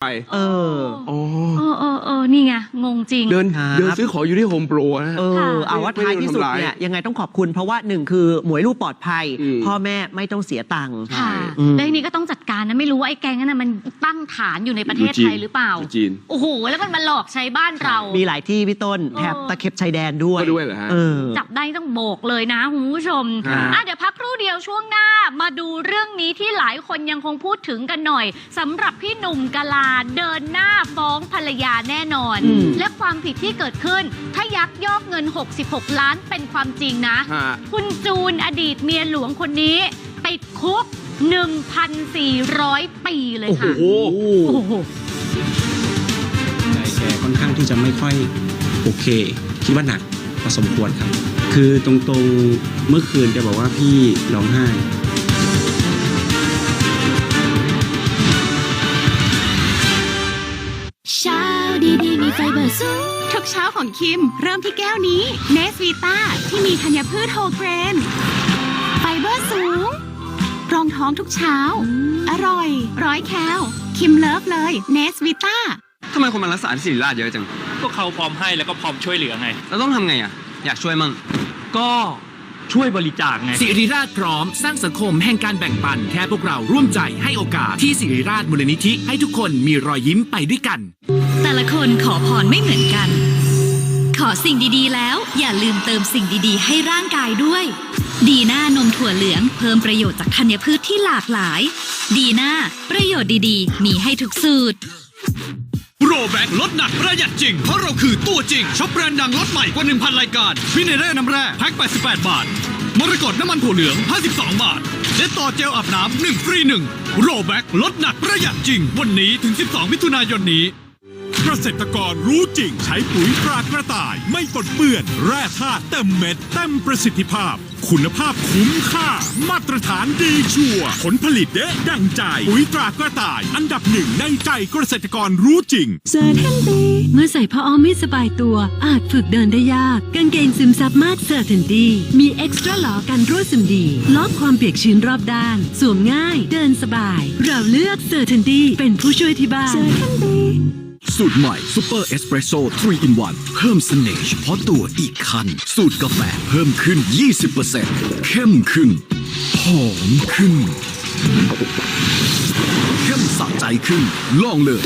ไปเอออ๋อเออเออเออนี่ไงงงจริง เดินครับ เดินซื้อของอยู่ที่โฮมโปรนะฮะ เอค่ะอเอาว่าไม่ท้ายไม่ที่สุดทำร้ายเนี่ยยังไงต้องขอบคุณ เพราะว่าหนึ่งคือหมวยลูกปลอดภัย อืม พ่อแม่ไม่ต้องเสียตังค์ใช่ค่ะอืม แล้วทีนี้ก็ต้องจัดการนะ ไม่รู้ว่าไอ้แก๊งนั้นนะมันตั้งฐานอยู่ในประเทศไทยหรือเปล่าอยู่จีน โอ้โห แล้วมันมาหลอกใช้บ้านเรา มีหลายที่พี่ต้นแถบตะเข็บชายแดนด้วยก็ด้วยเหรอฮะ เออ จับได้ต้องโบกเลยนะคุณผู้ชมครับ อะเดี๋ยวพักครู่เดียวช่วงหน้ามาดูเรื่องนี้ที่หลายคนยังคงพูดถึงกันหน่อยสำหรับพี่หนุ่มกะลาเดินหน้าฟ้องภรรยาแน่นอน อืม และความผิดที่เกิดขึ้น ถ้ายักยอกเงิน 66 ล้านเป็นความจริงนะ ฮะคุณจูนอดีตเมียหลวงคนนี้ติดคุก 1,400 ปีเลยโอ้โหค่ะ โอ้โห ใจแกค่อนข้างที่จะไม่ค่อยโอเค คิดว่าหนักพอสมควรครับ คือตรงๆเมื่อคืนแกบอกว่าพี่ร้องไห้ เช้าของคิม เริ่มที่แก้วนี้เนสวีตาที่มีธัญพืชโฮเกรน ไฟเบอร์สูง รองท้องทุกเช้า อร่อย ร้อยแคลคิมเลิฟเลยเนสวีตาทำไมคนมารักษาที่ศิริราชเยอะจัง พวกเขาพร้อมให้แล้วก็พร้อมช่วยเหลือไง เราต้องทำไงอะ อยากช่วยมั่งก็ช่วยบริจาคไง สิริราชพร้อมสร้างสังคมแห่งการแบ่งปัน แค่พวกเราร่วมใจให้โอกาสที่สิริราชมูลนิธิให้ทุกคนมีรอยยิ้มไปด้วยกัน แต่ละคนขอพรไม่เหมือนกัน ขอสิ่งดีๆ แล้ว อย่าลืมเติมสิ่งดีๆ ให้ร่างกายด้วย ดีน่านมถั่วเหลืองเพิ่มประโยชน์จากธัญพืชที่หลากหลาย ดีน่าประโยชน์ดีๆ มีให้ทุกสูตรโรแบกลดหนักประหยัดจริง เพราะเราคือตัวจริงช็อปแบรนด์ดังลดใหม่กว่า 1,000 รายการวินเนเร่น้ำแร่แพ็ค88 บาทมรกตน้ำมันถั่วเหลือง 52 บาทและต่อเจลอาบน้ำ1ฟรี1โรแบกลดหนักประหยัดจริง วันนี้ถึง 12 มิถุนายนนี้ เกษตรกรรู้จริงใช้ปุ๋ยตรากระต่าย ไม่ปนเปื้อน แร่ธาตุเต็มเม็ดเต็มประสิทธิภาพ คุณภาพคุ้มค่า มาตรฐานดีชัวร์ผลผลิตเด๊ะดังใจ ปุ๋ยตรากระต่าย อันดับหนึ่งในใจเกษตรกรรู้จริงเมื่อใส่ผ้าอ้อมไม่สบายตัว อาจฝึกเดินได้ยากกางเกงซึมซับมากเซอร์เทนดีมีเอ็กซ์ตร้าหลอกันรั่วซึมดีลดความเปียกชื้นรอบด้าน สวมง่าย เดินสบาย เราเลือกเซอร์เทนดีเป็นผู้ช่วยที่บ้าน สูตรใหม่ซูเปอร์เอสเปรสโซ่3 in 1เพิ่มเสน่ห์เฉพาะตัวอีกคัน สูตรกาแฟเพิ่มขึ้น 20%เข้มขึ้น หอมขึ้น เข้มสะใจขึ้น ลองเลย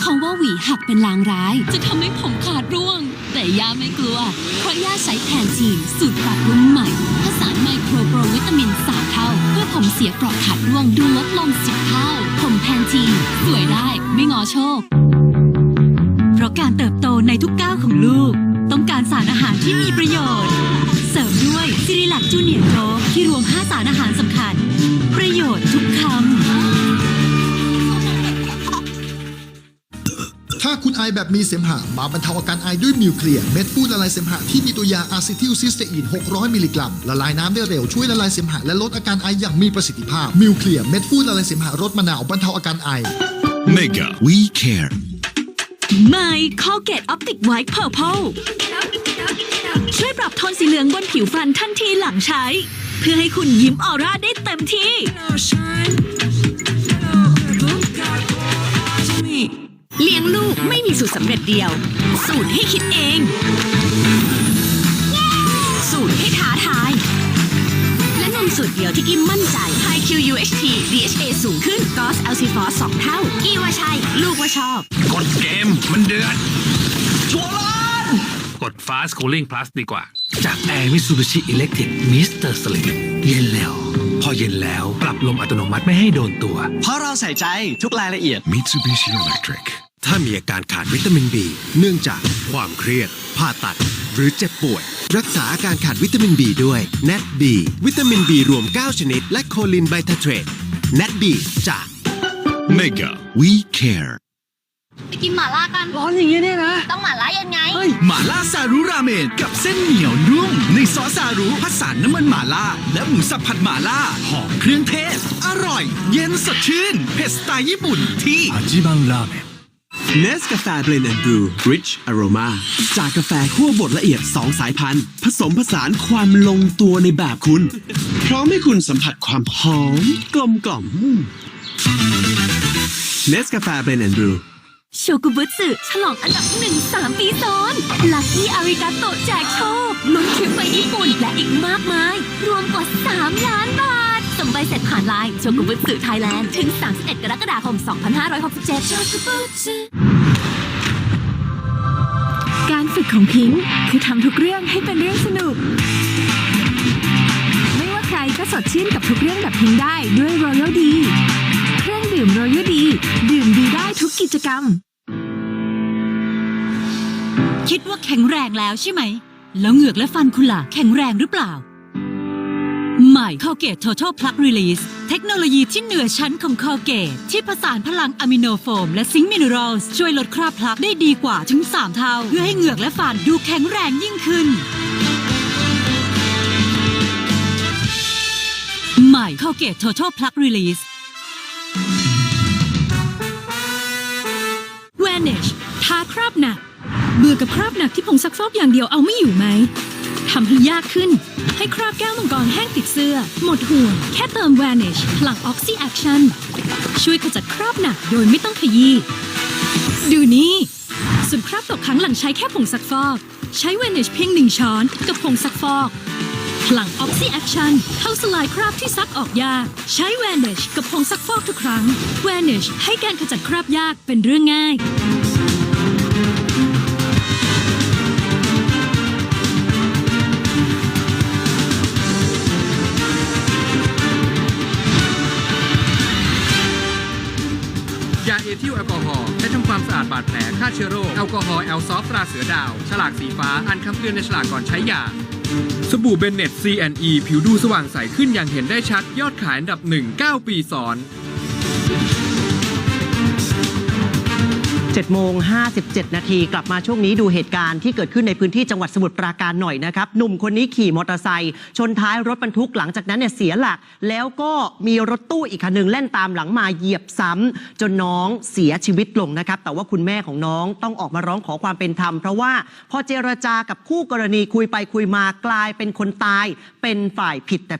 เขาว่าหวีหักเป็นลางร้าย จะทำให้ผมขาดร่วง แต่ย่าไม่กลัว เพราะย่าใช้แทนทีนสูตรปรับปรุงใหม่ผสานไมโครโปรวิตามิน3เท่า เพื่อผมเสียเปราะขาดร่วงดูลดลง10เท่า ผมแพนทีนสวยได้ไม่งอโชค เพราะการเติบโตในทุกก้าวของลูก ต้องการสารอาหารที่มีประโยชน์ เสริมด้วยซิริลักจูเนียร์โจ๊กที่รวม 5 สารอาหารสำคัญ ประโยชน์ทุกคำ ถ้าคุณไอแบบมีเสมหะมาบรรเทาอาการไอด้วยมิวเคลียร์เม็ดฟูดละลายเสมหะที่มีตัวยาอะซิทิลซิสเตอีน 600 มิลลิกรัม ละลายน้ำได้เร็วช่วยละลายเสมหะและลดอาการไออย่างมีประสิทธิภาพมิวเคลียร์เม็ดฟูดละลายเสมหะรสมะนาวบรรเทาอาการไอ Mega We Care ใหม่คอเกตออปติกไวท์เพอร์เพลช่วยปรับโทนสีเหลืองบนผิวฟันทันทีหลังใช้ เพื่อให้คุณยิ้มออร่าได้เต็มที่ มีสูตรสำเร็จเดียว สูตรให้คิดเอง สูตรให้ท้าทาย และนมสูตรเดียวที่กิมมั่นใจ High Q UHT DHA สูงขึ้น g o s l c f o s 2เท่า กี้ว่าใช่ ลูกว่าชอบ กดเกมมันเดือดกด Fast Cooling Plus ดีกว่า จาก Air Mitsubishi Electric Mr. Slim เย็นแล้ว พอเย็นแล้ว ปรับลมอัตโนมัติไม่ให้โดนตัว เพราะเราใส่ใจทุกรายละเอียด Mitsubishi Electric ถ้ามีอาการขาดวิตามิน B เนื่องจากความเครียด ผ่าตัด หรือเจ็บป่วย รักษาอาการขาดวิตามิน B ด้วย NAT B วิตามิน B รวม 9 ชนิด และโคลินไบทาเทรต NAT B จาก Mega We Care ไปกินหม่าล่ากัน ร้อนอย่างนี้เนี่ยนะ ต้องหม่าล่ายังไงหมาล่าซารุราเมนกับเส้นเหนียวนุ่ม ในซอสซารุผสานน้ำมันหมาล่า และหมูสับผัดหมาล่า หอมเครื่องเทศ อร่อย เย็นสดชื่น เผ็ดสไตล์ญี่ปุ่นที่อาจิบังราเมน เนสกาแฟเบรนด์แอนด์บรู Rich Aroma จากกาแฟคั่วบดละเอียด 2 สายพันธุ์ ผสมผสานความลงตัวในแบบคุณ พร้อมให้คุณสัมผัสความหอมกลมกล่อมเนสกาแฟเบรนแอนด์บรูโชกุบุสึฉลองอันดับหนึ่งสามปีซ้อนลัคกี้อาริกาโตแจกโชคลุ้นทริปไปญี่ปุ่นและอีกมากมาย รวมกว่า 3 ล้านบาท ส่งใบเสร็จผ่านไลน์โชกุบุสึไทยแลนด์ถึง 31 กรกฎาคม 2567โชกุบุสึการฝึกของพิงค์คือทำทุกเรื่องให้เป็นเรื่องสนุก ไม่ว่าใครก็สดชื่นกับทุกเรื่องแบบพิงค์ได้ด้วย Royal D เครื่องดื่ม Royal D ดื่มดีได้ทุกกิจกรรม คิดว่าแข็งแรงแล้วใช่ไหม แล้วเหงือกและฟันคุณล่ะแข็งแรงหรือเปล่าใหม่ Colgate Total Plug Release เทคโนโลยีที่เหนือชั้นของ Colgate ที่ผสานพลังอะมิโนโฟม และซิงค์มินเนอรัลช่วยลดคราบพลักได้ดีกว่าถึง 3 เท่า เพื่อให้เหงือกและฟันดูแข็งแรงยิ่งขึ้น ใหม่ Colgate Total Plug Release Vanish ทาคราบหนัก เบื่อกับคราบหนักที่ผงซักฟอกอย่างเดียวเอาไม่อยู่ไหม ทำให้ยากขึ้น ให้คราบแก้วมังกรแห้งติดเสื้อ หมดห่วง แค่เติม Vanish พลัง Oxy Action ช่วยขจัดคราบหนักโดยไม่ต้องขยี้ดูนี่ส่วนคราบตกค้างหลังใช้แค่ผงซักฟอก ใช้ Vanish เพียงหนึ่งช้อนกับผงซักฟอกพลัง Oxy Action เข้าสลายคราบที่ซักออกยาก ใช้ Vanish กับผงซักฟอกทุกครั้ง Vanish ให้การขจัดคราบยากเป็นเรื่องง่าย ยาเอทิลแอลกอฮอล์ใช้ทำความสะอาดบาดแผลฆ่าเชื้อโรคแอลกอฮอล์แอลซอฟตราเสือดาว ฉลากสีฟ้าอ่านคำเตือนในฉลากก่อนใช้ยา สบู่เบนเน็ต C&E ผิวดูสว่างใสขึ้นอย่างเห็นได้ชัดยอดขายอันดับหนึ่ง9ปีซ้อน 7โมง57 นาทีกลับมาช่วงนี้ดูเหตุการณ์ที่เกิดขึ้นในพื้นที่จังหวัดสมุทรปราการหน่อยนะครับหนุ่มคนนี้ขี่มอเตอร์ไซค์ชนท้ายรถบรรทุกหลังจากนั้นเนี่ยเสียหลัก แล้วก็มีรถตู้อีกคันหนึ่งแล่นตามหลังมาเหยียบซ้ำจนน้องเสียชีวิตลงนะครับ แต่ว่าคุณแม่ของน้องต้องออกมาร้องขอความเป็นธรรม เพราะว่าพอเจรจากับคู่กรณีคุยไปคุยมากลายเป็นคนตายเป็นฝ่ายผิดแต่